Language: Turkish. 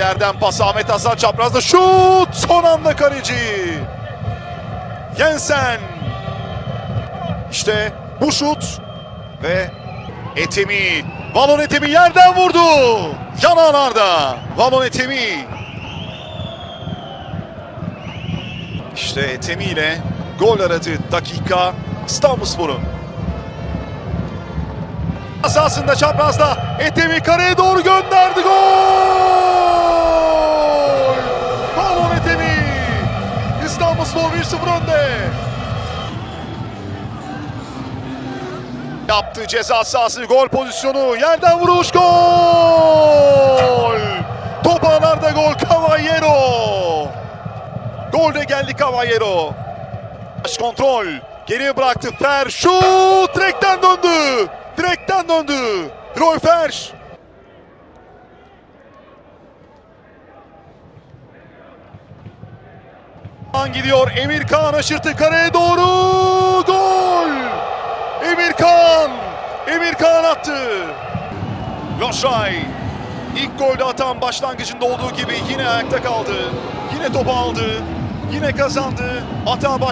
yerden pas Ahmet Hasan çaprazda şut son anda kaleci. Jensen. İşte bu şut ve Etemi. Valon Etemi yerden vurdu. Yanağlarda. Valon Etemi. İşte Etemi ile gol aradı dakika İstanbulspor'un. Asasında çaprazda Etemi kareye doğru gönderdi gol! İstanbulspor 1-0 önde. Yaptı ceza sahası gol pozisyonu yerden vuruş gol! Top ağlarda gol Caballero! Gol de geldi Caballero. Baş kontrol. Geriye bıraktı. Fer şut. Direkten döndü. Direkten döndü. Roy Fer. Gidiyor. Emir Kaan aşırtı kareye doğru. Gol. Emir Kaan. Emir Kaan attı. Loşay. İlk golde atan başlangıcında olduğu gibi yine ayakta kaldı. Yine topu aldı. Yine kazandı. Ata başla.